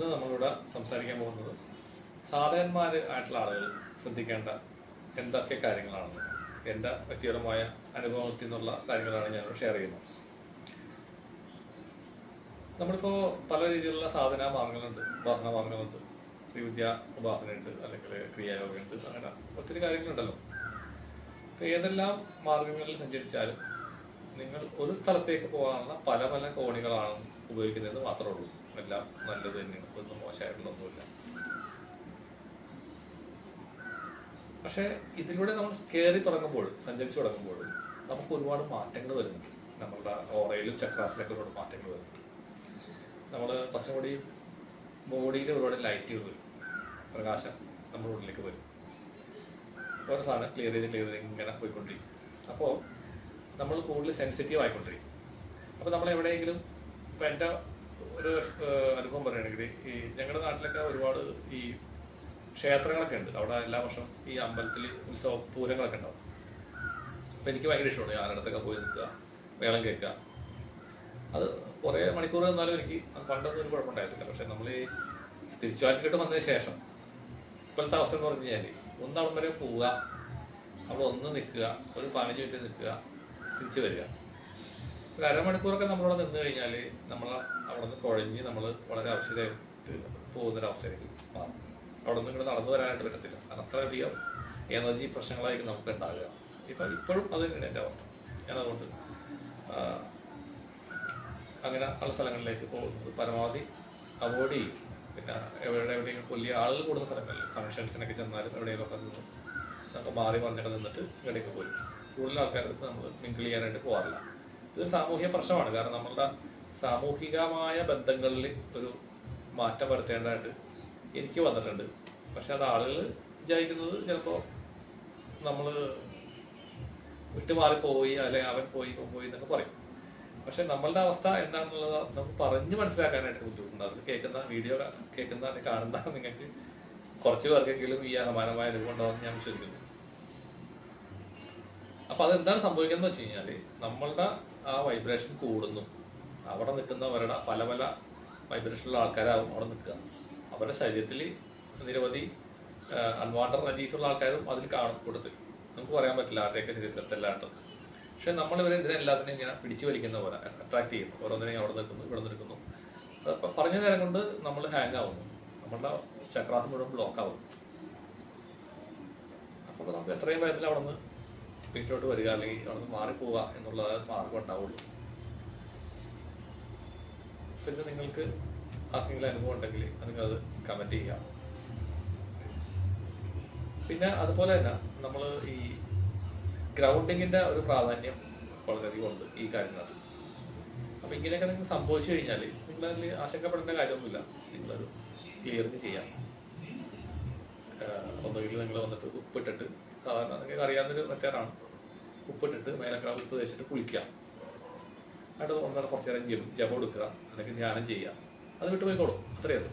ഇന്ന് നമ്മളിവിടെ സംസാരിക്കാൻ പോകുന്നത് സാധകന്മാർ ആയിട്ടുള്ള ആളുകൾ ശ്രദ്ധിക്കേണ്ട എന്തൊക്കെ കാര്യങ്ങളാണ്? എന്റെ വ്യക്തിപരമായ അനുഭവത്തിൽ നിന്നുള്ള കാര്യങ്ങളാണ് ഞാൻ ഷെയർ ചെയ്യുന്നത്. നമ്മളിപ്പോൾ പല രീതിയിലുള്ള സാധന മാർഗങ്ങളുണ്ട്. ഉപാസന മാർഗങ്ങളുണ്ട്. ശ്രീവിദ്യ ഉപാസനയുണ്ട് അല്ലെങ്കിൽ ക്രിയായോഗമുണ്ട് അങ്ങനെ ഒത്തിരി കാര്യങ്ങളുണ്ടല്ലോ. അപ്പോൾ ഏതെല്ലാം മാർഗങ്ങളിൽ സഞ്ചരിച്ചാലും നിങ്ങൾ ഒരു സ്ഥലത്തേക്ക് പോകാനുള്ള പല പല കോണികളാണ് ഉപയോഗിക്കുന്നത് മാത്രമേ ഉള്ളൂ. എല്ലാം നല്ലത് തന്നെയാണ്. ഒന്നും മോശമായിട്ടുള്ളൊന്നുമില്ല. പക്ഷേ ഇതിലൂടെ നമ്മൾ കയറി തുടങ്ങുമ്പോൾ സഞ്ചരിച്ചു തുടങ്ങുമ്പോൾ നമുക്ക് ഒരുപാട് മാറ്റങ്ങൾ വരുന്നുണ്ട്. നമ്മളുടെ ഓറയിലും ചക്രാസിലൊക്കെ ഒരുപാട് മാറ്റങ്ങൾ വരുന്നുണ്ട്. നമ്മൾ കുറച്ചും കൂടി ബോഡിയിൽ ഒരുപാട് ലൈറ്റുകൾ വരും. പ്രകാശം നമ്മുടെ ഉള്ളിലേക്ക് വരും. ഓരോ സാധനം ക്ലിയർ ചെയ്ത് ക്ലിയർ ചെയ്ത് ഇങ്ങനെ പോയിക്കൊണ്ടിരിക്കും. അപ്പോൾ നമ്മൾ കൂടുതൽ സെൻസിറ്റീവ് ആയിക്കൊണ്ടിരിക്കും. അപ്പോൾ നമ്മൾ എവിടെയെങ്കിലും ഇപ്പം എന്റെ ഒരു അനുഭവം പറയുകയാണെങ്കിൽ ഈ ഞങ്ങളുടെ നാട്ടിലൊക്കെ ഒരുപാട് ഈ ക്ഷേത്രങ്ങളൊക്കെ ഉണ്ട്. അവിടെ എല്ലാ വർഷവും ഈ അമ്പലത്തിൽ ഉത്സവ പൂരങ്ങളൊക്കെ ഉണ്ടാവും. അപ്പം എനിക്ക് ഭയങ്കര ഇഷ്ടമാണ് ഞാനടുത്തൊക്കെ പോയി നിൽക്കുക വേളം കേൾക്കുക. അത് കുറേ മണിക്കൂർ എന്നാലും എനിക്ക് പണ്ടൊന്നും ഒരു കുഴപ്പമുണ്ടായിരുന്നില്ല. പക്ഷേ നമ്മൾ ഈ തിരിച്ചുവാറ്റിട്ട് വന്നതിന് ശേഷം ഇപ്പോഴത്തെ അവസ്ഥ എന്ന് പറഞ്ഞു കഴിഞ്ഞാൽ ഒന്നവിടം വരെ പോവുക അവിടെ ഒന്ന് നിൽക്കുക ഒരു പതിനഞ്ച് മിനിറ്റ് നിൽക്കുക തിരിച്ചു വരിക. ഒരു അരമണിക്കൂറൊക്കെ നമ്മളവിടെ നിന്ന് കഴിഞ്ഞാൽ നമ്മൾ അവിടെ നിന്ന് കുഴഞ്ഞ് നമ്മൾ വളരെ ആവശ്യമായിട്ട് പോകുന്നൊരവസ്ഥയിലേക്ക് മാറും അവിടെ നിന്ന് ഇങ്ങോട്ട് നടന്നു വരാനായിട്ട് പറ്റത്തില്ല. കാരണം അത്രയധികം എനർജി പ്രശ്നങ്ങളായിരിക്കും നമുക്ക് ഉണ്ടാകുക ഇപ്പം ഇപ്പോഴും അത് തന്നെയാണ് എന്റെ അവസ്ഥ. ഞാൻ അതുകൊണ്ട് അങ്ങനെ ഉള്ള സ്ഥലങ്ങളിലേക്ക് പോകുന്നത്. പരമാവധി അവോയ്ഡ് ചെയ്യും. പിന്നെ എവിടെ എവിടെയെങ്കിലും വലിയ ആളുകൾ കൂടുന്ന സ്ഥലങ്ങളിൽ ഫങ്ഷൻസിനൊക്കെ ചെന്നാലും എവിടെയെങ്കിലും ഒക്കെ നിന്ന് നമുക്ക് മാറി പറഞ്ഞിട്ട് നിന്നിട്ട് ഇവിടേക്ക് പോരും. കൂടുതൽ ആൾക്കാർക്ക് നമ്മൾ മിങ്കിൾ ചെയ്യാനായിട്ട് പോകാറില്ല ഇതൊരു സാമൂഹ്യ പ്രശ്നമാണ്. കാരണം നമ്മളുടെ സാമൂഹികമായ ബന്ധങ്ങളിൽ ഒരു മാറ്റം വരുത്തേണ്ടതായിട്ട് എനിക്ക് വന്നിട്ടുണ്ട്. പക്ഷെ അത് ആളുകൾ വിചാരിക്കുന്നത് ചിലപ്പോൾ നമ്മൾ വിട്ടുമാറിപ്പോയി അല്ലെങ്കിൽ അവൻ പോയി പോയി എന്നൊക്കെ പറയും. പക്ഷെ നമ്മളുടെ അവസ്ഥ എന്താണെന്നുള്ളത് നമുക്ക് പറഞ്ഞ് മനസ്സിലാക്കാനായിട്ട് ബുദ്ധിമുട്ടുണ്ട്. അത് കേൾക്കുന്ന വീഡിയോ കേൾക്കുന്ന കാണുന്ന നിങ്ങൾക്ക് കുറച്ച് പേർക്കെങ്കിലും ഈ സമാനമായ അനുഭവം ഉണ്ടാവുമെന്ന് ഞാൻ വിശ്വസിക്കുന്നു. അപ്പൊ അതെന്താണ് സംഭവിക്കുന്നത് വെച്ച് കഴിഞ്ഞാൽ നമ്മളുടെ ആ വൈബ്രേഷൻ കൂടുന്നു. അവിടെ നിൽക്കുന്നവരുടെ പല പല വൈബ്രേഷനുള്ള ആൾക്കാരാകും അവിടെ നിൽക്കുക. അവരുടെ ശരീരത്തിൽ നിരവധി അൺവാണ്ടർ എനർജീസ് ഉള്ള ആൾക്കാരും അതിൽ കാണും കൊടുത്ത്. നമുക്ക് പറയാൻ പറ്റില്ല ആരുടെയൊക്കെ ശരീരത്തിലാട്ടം പക്ഷെ നമ്മൾ ഇവരെ ഇതിനെല്ലാത്തിനെയും ഇങ്ങനെ പിടിച്ചു വലിക്കുന്ന പോലെ അട്രാക്ട് ചെയ്യുന്നു. ഓരോന്നിനെയും അവിടെ നിൽക്കുന്നു ഇവിടെ നിൽക്കുന്നു. പറഞ്ഞ നേരം കൊണ്ട് നമ്മൾ ഹാങ് ആവുന്നു. നമ്മളുടെ ചക്രാസ് മുഴുവൻ ബ്ലോക്ക് ആവുന്നു. അപ്പോൾ നമുക്ക് എത്രയും വേഗത്തിൽ അവിടെ നിന്ന് വീട്ടിലോട്ട് വരിക അല്ലെങ്കിൽ അവിടെ നിന്ന് മാറിപ്പോവുക എന്നുള്ള മാർഗം ഉണ്ടാവുള്ളൂ. പിന്നെ നിങ്ങൾക്ക് ആർക്കെങ്കിലും അനുഭവം ഉണ്ടെങ്കിൽ നിങ്ങളത് കമന്റ് ചെയ്യാം പിന്നെ അതുപോലെ തന്നെ നമ്മൾ ഈ ഗ്രൗണ്ടിങ്ങിന്റെ ഒരു പ്രാധാന്യം വളരെയധികം ഉണ്ട് ഈ കാര്യത്തിനകത്ത്. അപ്പം ഇങ്ങനെയൊക്കെ നിങ്ങൾ സംഭവിച്ചു കഴിഞ്ഞാൽ നിങ്ങൾ അതിൽ ആശങ്കപ്പെടേണ്ട കാര്യമൊന്നുമില്ല. നിങ്ങളൊരു ക്ലിയർ ചെയ്യാം. ആഹ് വീട്ടിൽ നിങ്ങൾ വന്നിട്ട് ഉപ്പിട്ടിട്ട് സാധാരണ നിങ്ങൾക്ക് അറിയാവുന്നൊരു മെത്തേഡാണ്. ഉപ്പിട്ടിട്ട് മേലക്കാൾ ഉപ്പ് തേച്ചിട്ട് കുളിക്കുക എന്നിട്ട് ഒന്നര കുറച്ച് നേരം ജപം ജപം എടുക്കുക അല്ലെങ്കിൽ ധ്യാനം ചെയ്യുക. അത് വിട്ടു പോയിക്കോളും. അത്രയേ ഉള്ളൂ.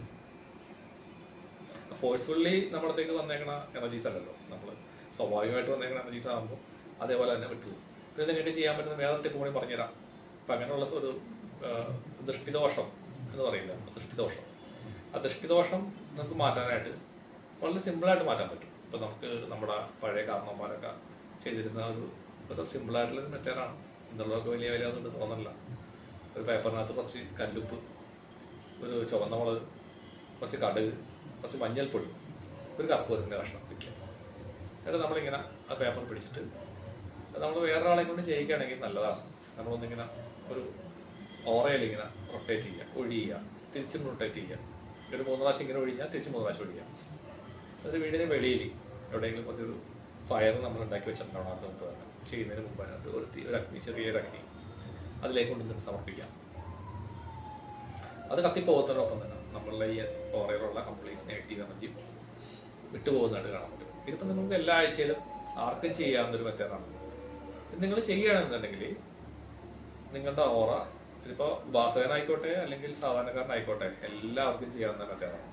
ഫോഴ്സ്ഫുള്ളി നമ്മളത്തേക്ക് വന്നേക്കണ എനർജീസ് അല്ലല്ലോ. നമ്മൾ സ്വാഭാവികമായിട്ട് വന്നേക്കണ എനർജീസ് ആകുമ്പോൾ അതേപോലെ തന്നെ വിട്ടു പിന്നെ നിങ്ങൾക്ക് ചെയ്യാൻ പറ്റുന്ന വേറെ ടിപ്പ് കൂടി പറഞ്ഞുതരാം. അപ്പം അങ്ങനെയുള്ള ഒരു ദൃഷ്ടിദോഷം എന്ന് പറയില്ല? ദൃഷ്ടിദോഷം. ആ ദൃഷ്ടിദോഷം നമുക്ക് മാറ്റാനായിട്ട് വളരെ സിമ്പിളായിട്ട് മാറ്റാൻ പറ്റും. ഇപ്പം നമുക്ക് നമ്മുടെ പഴയ കാരണവന്മാരൊക്കെ ചെയ്തിരുന്ന ഒരു ഒരു സിമ്പിളായിട്ടുള്ള ഒരു മെത്തേഡാണ് എന്നുള്ളതൊക്കെ വലിയ വില ഒന്നും തോന്നില്ല ഒരു പേപ്പറിനകത്ത് കുറച്ച് കല്ലുപ്പ് ഒരു ചുവന്ന മുളക് കുറച്ച് കടുക് കുറച്ച് മഞ്ഞൾപ്പൊടി ഒരു കപ്പ് വരുന്ന കഷ്ണം വയ്ക്കുക എന്നിട്ട് നമ്മളിങ്ങനെ ആ പേപ്പർ പിടിച്ചിട്ട് നമ്മൾ വേറൊരാളെ കൊണ്ട് ചെയ്യിക്കുകയാണെങ്കിൽ നല്ലതാണ്. നമ്മളൊന്നിങ്ങനെ ഒരു ഓറയിൽ ഇങ്ങനെ റൊട്ടേറ്റ് ചെയ്യുക ഒഴിയുക തിരിച്ചും റൊട്ടേറ്റ് ചെയ്യുക. ഒരു മൂന്ന് പ്രാവശ്യം ഇങ്ങനെ ഒഴിഞ്ഞാൽ തിരിച്ച് മൂന്ന് പ്രാവശ്യം ഒഴിയുക. എന്നിട്ട് വീടിന് വെളിയിൽ എവിടെയെങ്കിലും കുറച്ചൊരു ഫയർ നമ്മൾ ഉണ്ടാക്കി വെച്ചിട്ടുണ്ടാവണം അത് നമുക്ക് തന്നെ ചെയ്യുന്നതിന് അതിനകത്ത് ഒരു തീ- ഒരു അഗ്നി ചെറിയൊരു അഗ്നി അതിലേക്ക് കൊണ്ടുവന്ന് സമർപ്പിക്കാം. അത് കത്തിപ്പോകത്തതിനൊപ്പം തന്നെ നമ്മളുടെ ഈ ഫോറയിലുള്ള കംപ്ലീറ്റ് നെഗറ്റീവ് എനർജി വിട്ടുപോകുന്നതായിട്ട് കാണാൻ പറ്റും. ഇതിപ്പോൾ നമുക്ക് എല്ലാ ആഴ്ചയിലും ആർക്കും ചെയ്യാവുന്നൊരു മെത്തേഡാണ് ഇത് നിങ്ങൾ ചെയ്യുകയാണെന്നുണ്ടെങ്കിൽ നിങ്ങളുടെ ഓറ ഇതിപ്പോൾ ഉപാസകനായിക്കോട്ടെ അല്ലെങ്കിൽ സാധാരണക്കാരനായിക്കോട്ടെ എല്ലാവർക്കും ചെയ്യാവുന്ന മെത്തേഡാണ്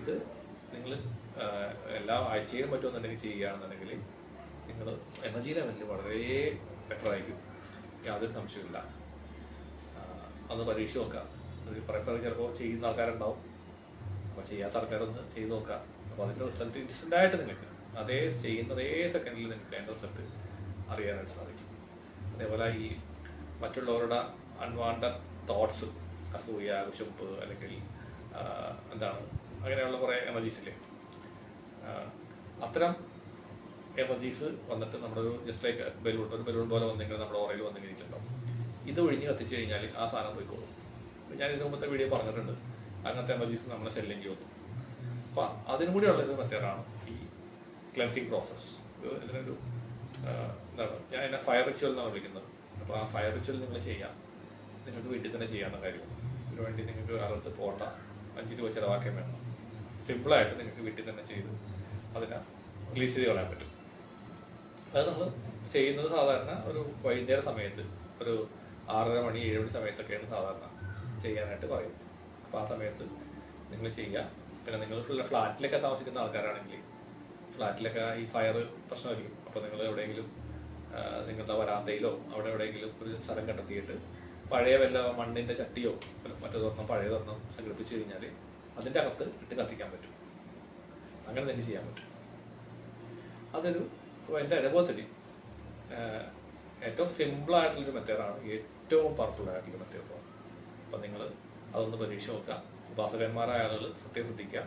ഇത് നിങ്ങൾ എല്ലാ ആഴ്ചയിലും പറ്റുമെന്നുണ്ടെങ്കിൽ ചെയ്യുകയാണെന്നുണ്ടെങ്കിൽ നിങ്ങൾ എനർജി ലെവലിൽ വളരെ ബെറ്റർ ആയിരിക്കും. യാതൊരു സംശയമില്ല അത് ഒന്ന് പരീക്ഷ നോക്കാം അത് പറയുമ്പോൾ ചിലപ്പോൾ ചെയ്യുന്ന ആൾക്കാരുണ്ടാവും. അപ്പോൾ ചെയ്യാത്ത ആൾക്കാരൊന്ന് ചെയ്ത് നോക്കാം അപ്പോൾ അതിന്റെ റിസൾട്ട് ഇൻസ്റ്റന്റ് ആയിട്ട് നിങ്ങൾക്ക് അതേ ചെയ്യുന്ന അതേ സെക്കൻഡിൽ നിങ്ങൾക്ക് അതിന്റെ റിസൾട്ട് അറിയാനായിട്ട് സാധിക്കും. അതേപോലെ ഈ മറ്റുള്ളവരുടെ അൺവാണ്ടഡ് തോട്ട്സ് അസൂയ വിശപ്പ് അല്ലെങ്കിൽ എന്താണ് അങ്ങനെയുള്ള കുറേ എനർജീസ് ഇല്ലേ? അത്തരം എനർജീസ് വന്നിട്ട് നമ്മുടെ ഒരു ജസ്റ്റ് ലൈക്ക് ബലൂൺ ഒരു ബലൂൺ പോലെ വന്നിങ്ങനെ നമ്മുടെ ഓറയിൽ വന്നിങ്ങനെ ഇരിക്കുന്നുണ്ടാവും ഇത് ഒഴിഞ്ഞ് കത്തിച്ച് കഴിഞ്ഞാൽ ആ സാധനം പോയിക്കോളും. ഞാൻ ഇതിന് മുമ്പത്തെ വീഡിയോ പറഞ്ഞിട്ടുണ്ട്. അങ്ങനത്തെ എനർജീസ് നമ്മളെ ശല്യം ചെയ്യുന്നു അപ്പം അതിനും കൂടി ഉള്ളത് മെത്തേഡാണ് ഈ ക്ലെൻസിങ് പ്രോസസ്സ് ഇതിനൊരു എന്താണ്? ഞാൻ എന്നെ ഫയർ റിച്വൽ എന്നാണ് വിളിക്കുന്നത്. അപ്പോൾ ആ ഫയർ റിച്വൽ നിങ്ങൾ ചെയ്യാം. നിങ്ങൾക്ക് വീട്ടിൽ തന്നെ ചെയ്യാവുന്ന കാര്യം ഇതിനുവേണ്ടി നിങ്ങൾക്ക് ഒരാളടുത്ത് പോകണ്ട അഞ്ച് രൂപ ചിലവാക്കാൻ വേണം. സിമ്പിളായിട്ട് നിങ്ങൾക്ക് വീട്ടിൽ തന്നെ ചെയ്ത് അതിനെ റിലീസ് ചെയ്ത് കളയാൻ പറ്റും. അത് നമ്മൾ ചെയ്യുന്നത് സാധാരണ ഒരു വൈകുന്നേര സമയത്ത് ഒരു ആറര മണി ഏഴ് മണി സമയത്തൊക്കെയാണ് സാധാരണ ചെയ്യാനായിട്ട് പറയുന്നത്. അപ്പോൾ ആ സമയത്ത് നിങ്ങൾ ചെയ്യുക. പിന്നെ നിങ്ങൾ ഫ്ലാറ്റിലൊക്കെ താമസിക്കുന്ന ആൾക്കാരാണെങ്കിൽ ഫ്ലാറ്റിലൊക്കെ ഈ ഫയർ പ്രശ്നമായിരിക്കും. അപ്പോൾ നിങ്ങൾ എവിടെയെങ്കിലും നിങ്ങളുടെ വരാന്തയിലോ അവിടെ എവിടെയെങ്കിലും ഒരു സ്ഥലം കണ്ടെത്തിയിട്ട് പഴയ വല്ല മണ്ണിന്റെ ചട്ടിയോ മറ്റേതൊരെണ്ണം പഴയതൊരെണ്ണം സംഘടിപ്പിച്ച് കഴിഞ്ഞാൽ അതിന്റെ അകത്ത് ഇട്ട് കത്തിക്കാൻ പറ്റും. അങ്ങനെ തന്നെ ചെയ്യാൻ പറ്റും. അതൊരു എന്റെ അനുഭവത്തിൽ ഏറ്റവും സിമ്പിളായിട്ടുള്ളൊരു മെത്തേഡാണ് ഏറ്റവും പവർഫുൾ ആയിട്ടുള്ള മെത്തേഡ് അപ്പം നിങ്ങൾ അതൊന്ന് പരീക്ഷ നോക്കുക. ഉപാസകന്മാരായ ആളുകൾ പ്രത്യേകം ശ്രദ്ധിക്കുക.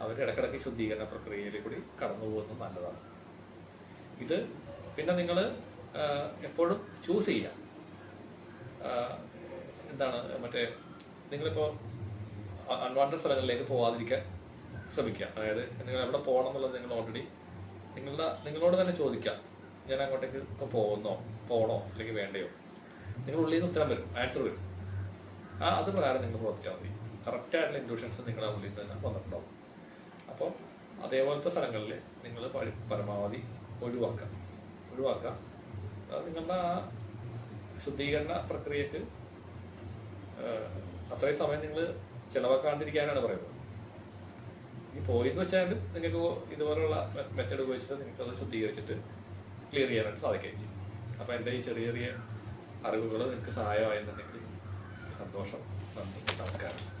അവരുടെ ഇടയ്ക്കിടയ്ക്ക് ശുദ്ധീകരണ പ്രക്രിയയിൽ കൂടി കടന്നു പോകുന്നത് നല്ലതാണ്. ഇത് പിന്നെ നിങ്ങൾ എപ്പോഴും ചൂസ് ചെയ്യുക. എന്താണ് മറ്റേ നിങ്ങളിപ്പോൾ അൺവാണ്ടഡ് സ്ഥലങ്ങളിലേക്ക് പോകാതിരിക്കാൻ ശ്രമിക്കുക. അതായത് നിങ്ങൾ എവിടെ പോകണം എന്നുള്ളത് നിങ്ങൾ ഓൾറെഡി നിങ്ങളുടെ നിങ്ങളോട് തന്നെ ചോദിക്കാം. ഞാൻ അങ്ങോട്ടേക്ക് ഇപ്പോൾ പോകുന്നോ പോകണോ അല്ലെങ്കിൽ വേണ്ടയോ? നിങ്ങൾ ഉള്ളിൽ നിന്ന് ഉത്തരം വരും ആൻസർ വരും. ആ അത് പ്രകാരം നിങ്ങൾ പ്രവർത്തിച്ചാൽ മതി. കറക്റ്റായിട്ടുള്ള ഇൻഡ്യൂഷൻസ് നിങ്ങളുടെ ഉള്ളിൽ തന്നെ വന്നിട്ടുണ്ടാവും. അപ്പോൾ അതേപോലത്തെ സ്ഥലങ്ങളിൽ നിങ്ങൾ പരമാവധി ഒഴിവാക്കുക. ഒഴിവാക്കുക. അത് നിങ്ങളുടെ ആ ശുദ്ധീകരണ പ്രക്രിയക്ക് അത്രയും സമയം നിങ്ങൾ ചിലവാക്കാണ്ടിരിക്കാനാണ് പറയുന്നത്. ഈ പോയിന്ന് വെച്ചാൽ നിങ്ങൾക്ക് ഇതുപോലുള്ള മെത്തേഡ് ഉപയോഗിച്ചിട്ട് നിങ്ങൾക്ക് അത് ശുദ്ധീകരിച്ചിട്ട് ക്ലിയർ ചെയ്യാനായിട്ട് സാധിക്കുകയും ചെയ്യും. അപ്പോൾ എന്റെ ഈ ചെറിയ ചെറിയ അറിവുകൾ നിങ്ങൾക്ക് സഹായമായെന്നുണ്ടെങ്കിൽ സന്തോഷം. നന്ദി. നമസ്കാരം.